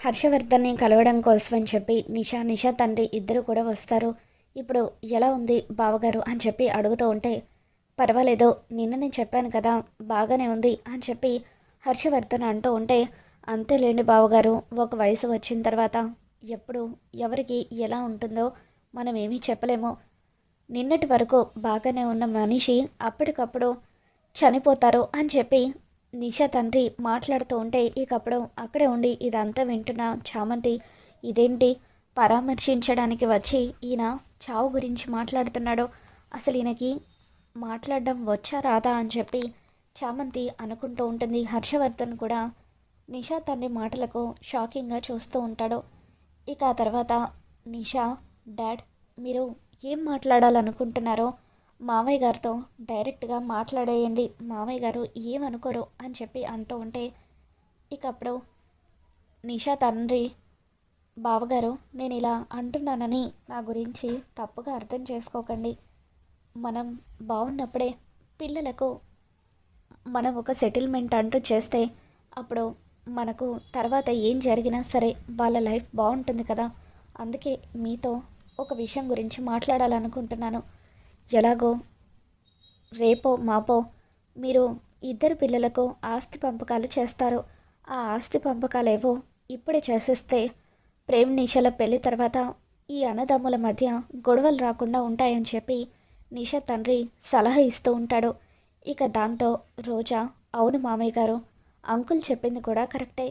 హర్షవర్ధన్ని కలవడం కోసం అని చెప్పి నిషా నిషా తండ్రి ఇద్దరు కూడా వస్తారు. ఇప్పుడు ఎలా ఉంది బావగారు అని చెప్పి అడుగుతూ ఉంటే పర్వాలేదు నిన్న నేను చెప్పాను కదా బాగానే ఉంది అని చెప్పి హర్షవర్ధన్ అంటూ ఉంటే అంతేలేండి బావగారు ఒక వయసు వచ్చిన తర్వాత ఎప్పుడు ఎవరికి ఎలా ఉంటుందో మనం ఏమీ చెప్పలేము. నిన్నటి వరకు బాగానే ఉన్న మనిషి అప్పటికప్పుడు చనిపోతారు అని చెప్పి నిషా తండ్రి మాట్లాడుతూ ఉంటే ఇకప్పుడు అక్కడే ఉండి ఇదంతా వింటున్న చామంతి ఇదేంటి? పరామర్శించడానికి వచ్చి ఈయన చావు గురించి మాట్లాడుతున్నాడు. అసలు ఈయనకి మాట్లాడడం వచ్చా రాదా? అని చెప్పి చామంతి అనుకుంటూ ఉంటుంది. హర్షవర్ధన్ కూడా నిషా తండ్రి మాటలకు షాకింగ్గా చూస్తూ ఉంటాడు. ఇక ఆ తర్వాత నిషా డాడ్ మీరు ఏం మాట్లాడాలనుకుంటున్నారో మావయ్య గారితో డైరెక్ట్గా మాట్లాడేయండి. మావయ్య గారు ఏమనుకోరు అని చెప్పి అంటూ ఉంటే ఇక అప్పుడు నిషా తండ్రి బావగారు నేను ఇలా అంటున్నానని నా గురించి తప్పుగా అర్థం చేసుకోకండి. మనం బాగున్నప్పుడే పిల్లలకు మనం ఒక సెటిల్మెంట్ అంటూ చేస్తే అప్పుడు మనకు తర్వాత ఏం జరిగినా సరే వాళ్ళ లైఫ్ బాగుంటుంది కదా. అందుకే మీతో ఒక విషయం గురించి మాట్లాడాలనుకుంటున్నాను. ఎలాగో రేపో మాపో మీరు ఇద్దరు పిల్లలకు ఆస్తి పంపకాలు చేస్తారు. ఆ ఆస్తి పంపకాలు ఏవో ఇప్పుడే చేసేస్తే ప్రేమ్ నిషల పెళ్ళి తర్వాత ఈ అన్నదమ్ముల మధ్య గొడవలు రాకుండా ఉంటాయని చెప్పి నిష తండ్రి సలహా ఇస్తూ ఉంటాడు. ఇక దాంతో రోజా అవును మామయ్య గారు అంకుల్ చెప్పింది కూడా కరెక్టే.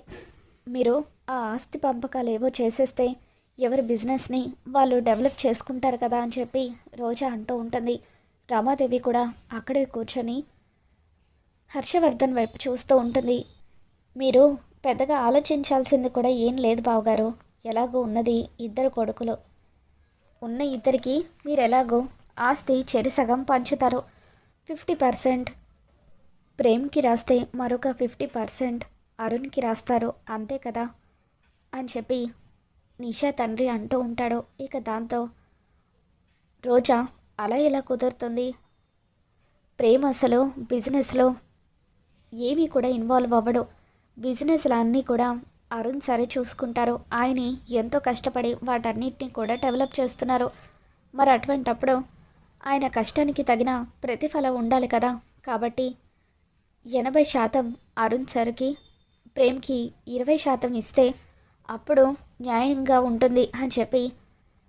మీరు ఆ ఆస్తి పంపకాలు ఏవో చేసేస్తే ఎవరి బిజినెస్ని వాళ్ళు డెవలప్ చేసుకుంటారు కదా అని చెప్పి రోజా అంటూ ఉంటుంది. రామాదేవి కూడా అక్కడే కూర్చొని హర్షవర్ధన్ వైపు చూస్తూ ఉంటుంది. మీరు పెద్దగా ఆలోచించాల్సింది కూడా ఏం లేదు బావగారు. ఎలాగో ఉన్నది ఇద్దరు కొడుకులు. ఉన్న ఇద్దరికి మీరు ఎలాగో ఆస్తి చెరిసగం పంచుతారు. ఫిఫ్టీ పర్సెంట్ ప్రేమ్కి రాస్తే మరొక ఫిఫ్టీ పర్సెంట్ అరుణ్కి రాస్తారు. అంతే కదా? అని చెప్పి నిషా తండ్రి అంటూ ఉంటాడు. ఇక దాంతో రోజా అలా ఎలా కుదురుతుంది? ప్రేమ అసలు బిజినెస్లో ఏమీ కూడా ఇన్వాల్వ్ అవ్వడు. బిజినెస్లు అన్నీ కూడా అరుణ్ సరే చూసుకుంటారు. ఆయన ఎంతో కష్టపడి వాటన్నిటిని కూడా డెవలప్ చేస్తున్నారు. మరి అటువంటప్పుడు ఆయన కష్టానికి తగిన ప్రతిఫలం ఉండాలి కదా. కాబట్టి ఎనభై శాతం అరుణ్ సర్కి ప్రేమ్కి ఇరవై శాతం ఇస్తే అప్పుడు న్యాయంగా ఉంటుంది అని చెప్పి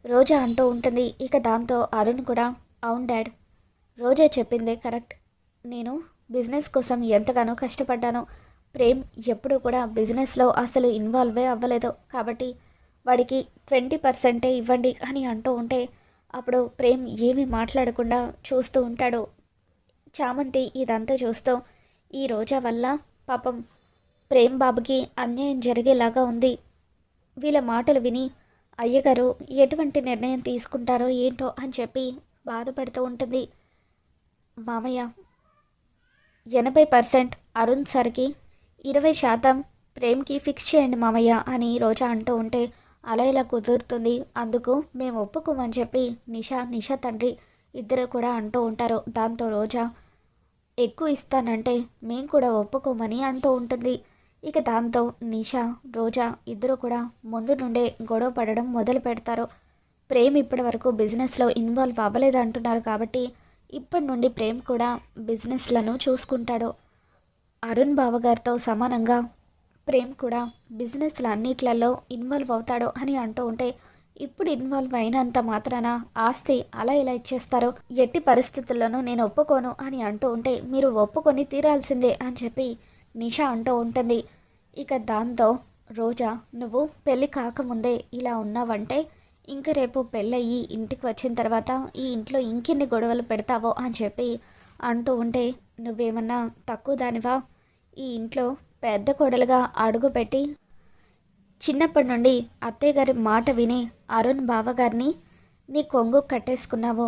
రోజా అంటూ ఉంటుంది. ఇక దాంతో అరుణ్ కూడా అవును డాడ్ రోజా చెప్పిందే కరెక్ట్. నేను బిజినెస్ కోసం ఎంతగానో కష్టపడ్డాను. ప్రేమ్ ఎప్పుడూ కూడా బిజినెస్లో అసలు ఇన్వాల్వే అవ్వలేదు. కాబట్టి వాడికి ట్వంటీ పర్సెంటే ఇవ్వండి అని అంటూ ఉంటే అప్పుడు ప్రేమ్ ఏమీ మాట్లాడకుండా చూస్తూ ఉంటాడు. చామంతి ఇదంతా చూస్తూ ఈ రోజా వల్ల పాపం ప్రేమ్ బాబుకి అన్యాయం జరిగేలాగా ఉంది. వీళ్ళ మాటలు విని అయ్యగారు ఎటువంటి నిర్ణయం తీసుకుంటారో ఏంటో అని చెప్పి బాధపడుతూ ఉంటుంది. మామయ్య ఎనభై పర్సెంట్ అరుణ్ సార్కి ఇరవై శాతం ప్రేమ్కి ఫిక్స్ చేయండి మామయ్య అని రోజా అంటూ ఉంటే అలా ఇలా కుదురుతుంది. అందుకు మేము ఒప్పుకోమని చెప్పి నిషా నిషా తండ్రి ఇద్దరు కూడా అంటూ ఉంటారు. దాంతో రోజా ఎక్కువ ఇస్తానంటే మేము కూడా ఒప్పుకోమని అంటూ ఉంటుంది. ఇక దాంతో నిషా రోజా ఇద్దరు కూడా ముందు నుండే గొడవ పడడం మొదలు పెడతారు. ప్రేమ్ ఇప్పటి వరకు బిజినెస్లో ఇన్వాల్వ్ అవ్వలేదు అంటున్నారు కాబట్టి ఇప్పటి నుండి ప్రేమ్ కూడా బిజినెస్లను చూసుకుంటాడు. అరుణ్ బావగారితో సమానంగా ప్రేమ్ కూడా బిజినెస్లు అన్నిట్లలో ఇన్వాల్వ్ అవుతాడు అని అంటూ ఉంటే ఇప్పుడు ఇన్వాల్వ్ అయినంత మాత్రాన ఆస్తి అలా ఇలా ఇచ్చేస్తారు. ఎట్టి పరిస్థితుల్లోనూ నేను ఒప్పుకోను అని అంటూ ఉంటే మీరు ఒప్పుకొని తీరాల్సిందే అని చెప్పి నిషా అంటూ ఉంటుంది. ఇక దాంతో రోజా నువ్వు పెళ్ళి కాకముందే ఇలా ఉన్నావంటే ఇంక రేపు పెళ్ళయ్యి ఇంటికి వచ్చిన తర్వాత ఈ ఇంట్లో ఇంకెన్ని గొడవలు పెడతావో అని చెప్పి అంటూ ఉంటే నువ్వేమన్నా తక్కువ దానివా? ఈ ఇంట్లో పెద్ద కొడలుగా అడుగుపెట్టి చిన్నప్పటి నుండి అత్తయ్య గారి మాట విని అరుణ్ బావగారిని నీ కొంగు కట్టేసుకున్నావు.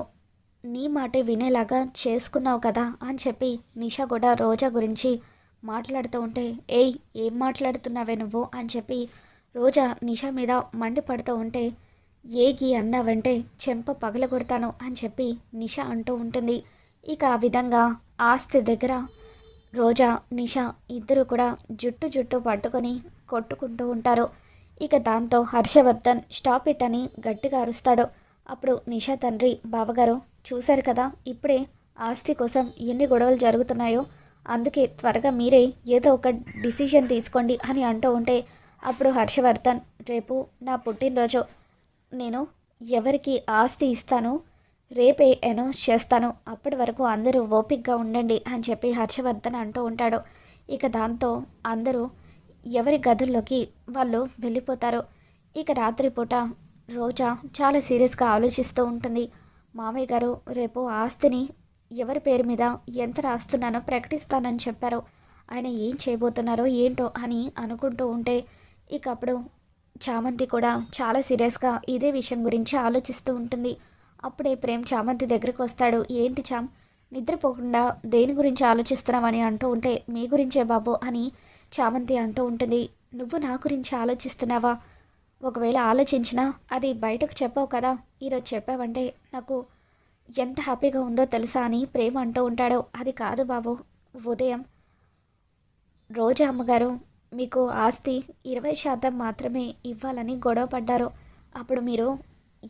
నీ మాట వినేలాగా చేసుకున్నావు కదా అని చెప్పి నిషా కూడా రోజా గురించి మాట్లాడుతూ ఉంటే ఏయ్ ఏం మాట్లాడుతున్నావే నువ్వు? అని చెప్పి రోజా నిషా మీద మండిపడుతూ ఉంటే ఏగి అన్నావంటే చెంప పగలగొడతాను అని చెప్పి నిషా అంటూ ఉంటుంది. ఇక ఆ విధంగా ఆస్తి దగ్గర రోజా నిషా ఇద్దరు కూడా జుట్టు జుట్టు పట్టుకొని కొట్టుకుంటూ ఉంటారు. ఇక దాంతో హర్షవర్ధన్ స్టాప్ ఇట్ అని గట్టిగా అరుస్తాడు. అప్పుడు నిషా తండ్రి బావగారు చూశారు కదా ఇప్పుడే ఆస్తి కోసం ఎన్ని గొడవలు జరుగుతున్నాయో అందుకే త్వరగా మీరే ఏదో ఒక డిసిషన్ తీసుకోండి అని అంటూ ఉంటే అప్పుడు హర్షవర్ధన్ రేపు నా పుట్టినరోజు నేను ఎవరికి ఆస్తి ఇస్తాను రేపే అనౌన్స్ చేస్తాను అప్పటి వరకు అందరూ ఓపిక్గా ఉండండి అని చెప్పి హర్షవర్ధన్ అంటూ ఉంటాడు. ఇక దాంతో అందరూ ఎవరి గదుల్లోకి వాళ్ళు వెళ్ళిపోతారు. ఇక రాత్రిపూట రోజా చాలా సీరియస్గా ఆలోచిస్తూ ఉంటుంది. మామయ్య గారు రేపు ఆస్తిని ఎవరి పేరు మీద ఎంత రాస్తున్నానో ప్రకటిస్తానని చెప్పారు. ఆయన ఏం చేయబోతున్నారో ఏంటో అని అనుకుంటూ ఉంటే ఇక అప్పుడు చామంతి కూడా చాలా సీరియస్గా ఇదే విషయం గురించి ఆలోచిస్తూ ఉంటుంది. అప్పుడే ప్రేమ్ చామంతి దగ్గరకు వస్తాడు. ఏంటి చామ్ నిద్రపోకుండా దేని గురించి ఆలోచిస్తున్నామని అంటూ ఉంటే మీ గురించే బాబు అని చామంతి అంటూ ఉంటుంది. నువ్వు నా గురించి ఆలోచిస్తున్నావా? ఒకవేళ ఆలోచించినా అది బయటకు చెప్పావు కదా. ఈరోజు చెప్పావంటే నాకు ఎంత హ్యాపీగా ఉందో తెలుసా అని ప్రేమ అంటూ ఉంటాడో. అది కాదు బాబు ఉదయం రోజా అమ్మగారు మీకు ఆస్తి ఇరవై శాతం మాత్రమే ఇవ్వాలని గొడవ పడ్డారు. అప్పుడు మీరు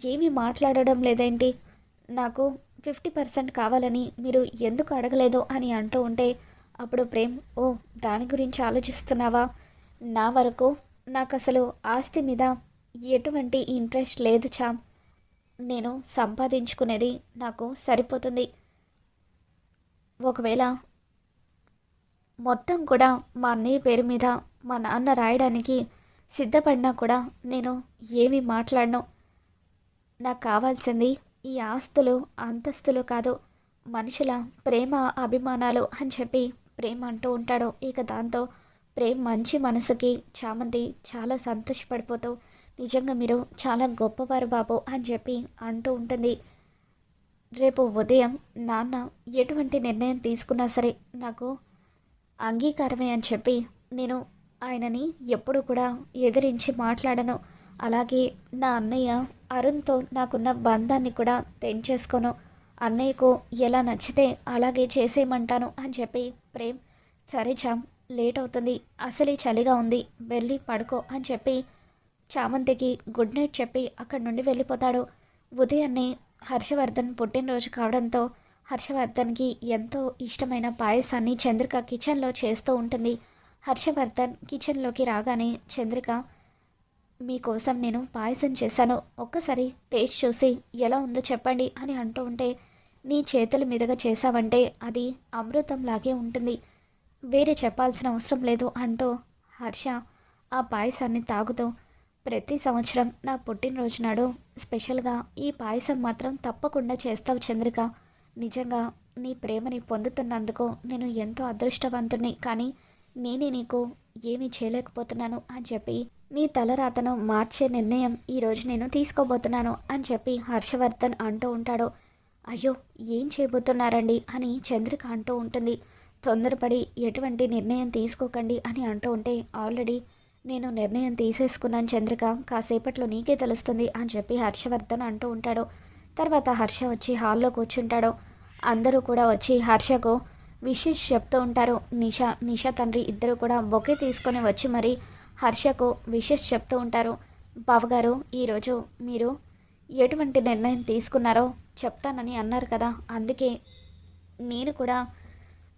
ఏమీ మాట్లాడడం లేదేంటి? నాకు ఫిఫ్టీ పర్సెంట్ కావాలని మీరు ఎందుకు అడగలేదు అని అంటూ ఉంటే అప్పుడు ప్రేమ్ ఓ దాని గురించి ఆలోచిస్తున్నావా? నా వరకు నాకు అసలు ఆస్తి మీద ఎటువంటి ఇంట్రెస్ట్ లేదు చామ్ నేను సంపాదించుకునేది నాకు సరిపోతుంది. ఒకవేళ మొత్తం కూడా మా అన్నయ్య పేరు మీద మా నాన్న రాయడానికి సిద్ధపడినా కూడా నేను ఏమీ మాట్లాడను. నాకు కావాల్సింది ఈ ఆస్తులు అంతస్తులు కాదు మనుషుల ప్రేమ అభిమానాలు అని చెప్పి ప్రేమ అంటూ ఉంటాడు. ఇక దాంతో ప్రేమ్ మంచి మనసుకి చామంతి చాలా సంతోషపడిపోతూ నిజంగా మీరు చాలా గొప్పవారు బాబు అని చెప్పి అంటూ ఉంటుంది. రేపు ఉదయం నాన్న ఎటువంటి నిర్ణయం తీసుకున్నా సరే నాకు అంగీకారమే అని చెప్పి నేను ఆయనని ఎప్పుడు కూడా ఎదిరించి మాట్లాడను. అలాగే నా అన్నయ్య అరుణ్తో నాకున్న బంధాన్ని కూడా తెంచేసుకోను. అన్నయ్యకు ఎలా నచ్చితే అలాగే చేసేయమంటాను అని చెప్పి ప్రేమ్ సరే చామ్ లేట్ అవుతుంది. అసలే చలిగా ఉంది. వెళ్ళి పడుకో అని చెప్పి చామంతికి గుడ్ నైట్ చెప్పి అక్కడి నుండి వెళ్ళిపోతాడు. ఉదయాన్నే హర్షవర్ధన్ పుట్టినరోజు కావడంతో హర్షవర్ధన్కి ఎంతో ఇష్టమైన పాయసాన్ని చంద్రిక కిచెన్లో చేస్తూ ఉంటుంది. హర్షవర్ధన్ కిచెన్లోకి రాగానే చంద్రిక మీకోసం నేను పాయసం చేశాను. ఒక్కసారి టేస్ట్ చూసి ఎలా ఉందో చెప్పండి అని అంటూ ఉంటే నీ చేతుల మీదుగా చేశావంటే అది అమృతంలాగే ఉంటుంది. వేరే చెప్పాల్సిన అవసరం లేదు అంటూ హర్ష ఆ పాయసాన్ని తాగుతూ ప్రతి సంవత్సరం నా పుట్టినరోజు నాడు స్పెషల్గా ఈ పాయసం మాత్రం తప్పకుండా చేస్తావు చంద్రిక. నిజంగా నీ ప్రేమని పొందుతున్నందుకు నేను ఎంతో అదృష్టవంతుని కానీ నేనే నీకు ఏమీ చేయలేకపోతున్నాను అని చెప్పి నీ తలరాతను మార్చే నిర్ణయం ఈరోజు నేను తీసుకోబోతున్నాను అని చెప్పి హర్షవర్ధన్ అంటూ ఉంటాడు. అయ్యో ఏం చేయబోతున్నారండి? అని చంద్రిక అంటూ ఉంటుంది. తొందరపడి ఎటువంటి నిర్ణయం తీసుకోకండి అని అంటూ ఉంటే ఆల్రెడీ నేను నిర్ణయం తీసేసుకున్నాను చంద్రిక. కాసేపట్లో నీకే తెలుస్తుంది అని చెప్పి హర్షవర్ధన్ అంటూ ఉంటాడు. తర్వాత హర్ష వచ్చి హాల్లో కూర్చుంటాడు. అందరూ కూడా వచ్చి హర్షకు విషెస్ చెప్తూ ఉంటారు. నిషా నిషా తండ్రి ఇద్దరు కూడా బొకే తీసుకొని వచ్చి మరి హర్షకు విషెస్ చెప్తూ ఉంటారు. బావగారు ఈరోజు మీరు ఎటువంటి నిర్ణయం తీసుకున్నారో చెప్తానని అన్నారు కదా. అందుకే నేను కూడా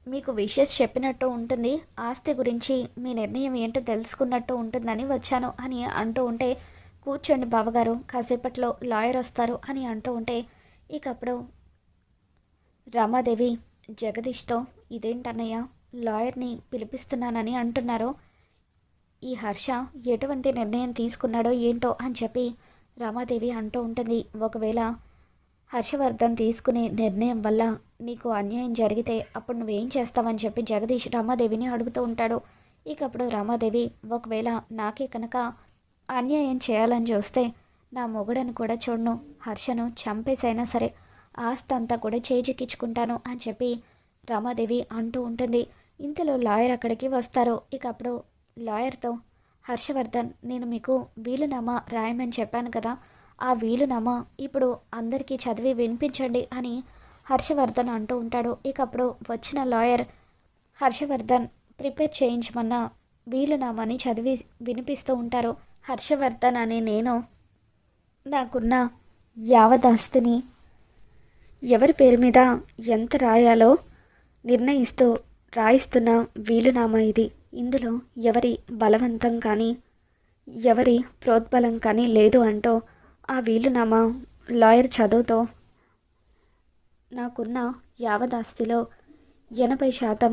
మీకు విషెస్ చెప్పినట్టు ఉంటుంది ఆస్తి గురించి మీ నిర్ణయం ఏంటో తెలుసుకున్నట్టు ఉంటుందని వచ్చాను అని అంటూ ఉంటే కూర్చోండి బావగారు కాసేపట్లో లాయర్ వస్తారు అని అంటూ ఉంటే ఇకప్పుడు రమాదేవి జగదీష్తో ఇదేంటన్నయ్య లాయర్ని పిలిపిస్తున్నానని అంటున్నారు. ఈ హర్ష ఎటువంటి నిర్ణయం తీసుకున్నాడో ఏంటో అని చెప్పి రామాదేవి అంటూ ఉంటుంది. ఒకవేళ హర్షవర్ధన్ తీసుకునే నిర్ణయం వల్ల నీకు అన్యాయం జరిగితే అప్పుడు నువ్వేం చేస్తావని చెప్పి జగదీష్ రామాదేవిని అడుగుతూ ఉంటాడు. ఇక అప్పుడు రామాదేవి ఒకవేళ నాకే కనుక అన్యాయం చేయాలని చూస్తే నా మొగుడని కూడా చూడను. హర్షను చంపేసైనా సరే ఆస్తి అంతా కూడా చేజిక్కించుకుంటాను అని చెప్పి రామాదేవి అంటూ ఉంటుంది. ఇంతలో లాయర్ అక్కడికి వస్తారు. ఇక అప్పుడు లాయర్తో హర్షవర్ధన్ నేను మీకు వీలునామా రాయమని చెప్పాను కదా. ఆ వీలునామా ఇప్పుడు అందరికీ చదివి వినిపించండి అని హర్షవర్ధన్ అంటూ ఉంటాడు. ఇక అప్పుడు వచ్చిన లాయర్ హర్షవర్ధన్ ప్రిపేర్ చేయించమన్న వీలునామాని చదివి వినిపిస్తూ ఉంటారు. హర్షవర్ధన్ అనే నేను నాకున్న యావదాస్తిని ఎవరి పేరు మీద ఎంత రాయాలో నిర్ణయిస్తూ రాయిస్తున్న వీలునామా ఇది. ఇందులో ఎవరి బలవంతం కానీ ఎవరి ప్రోద్బలం కానీ లేదు అంటూ ఆ వీలునామా లాయర్ చదువుతో నాకున్న యావదాస్తిలో ఎనభై శాతం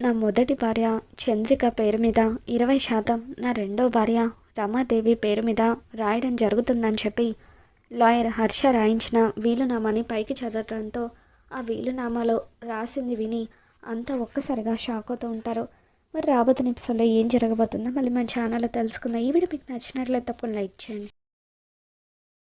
నా మొదటి భార్య చంద్రిక పేరు మీద ఇరవై శాతం నా రెండో భార్య రమాదేవి పేరు మీద రాయడం జరుగుతుందని చెప్పి లాయర్ హర్ష రాయించిన వీలునామాని పైకి చదవడంతో ఆ వీలునామాలో రాసింది విని అంతా ఒక్కసారిగా షాక్ అవుతూ ఉంటారు. మరి రాబోతున్న ఎపిసోడ్లో ఏం జరగబోతుందో మళ్ళీ మన ఛానల్లో తెలుసుకుందాం. ఈ వీడియో మీకు నచ్చినట్లయితే తప్పకుండా లైక్ చేయండి.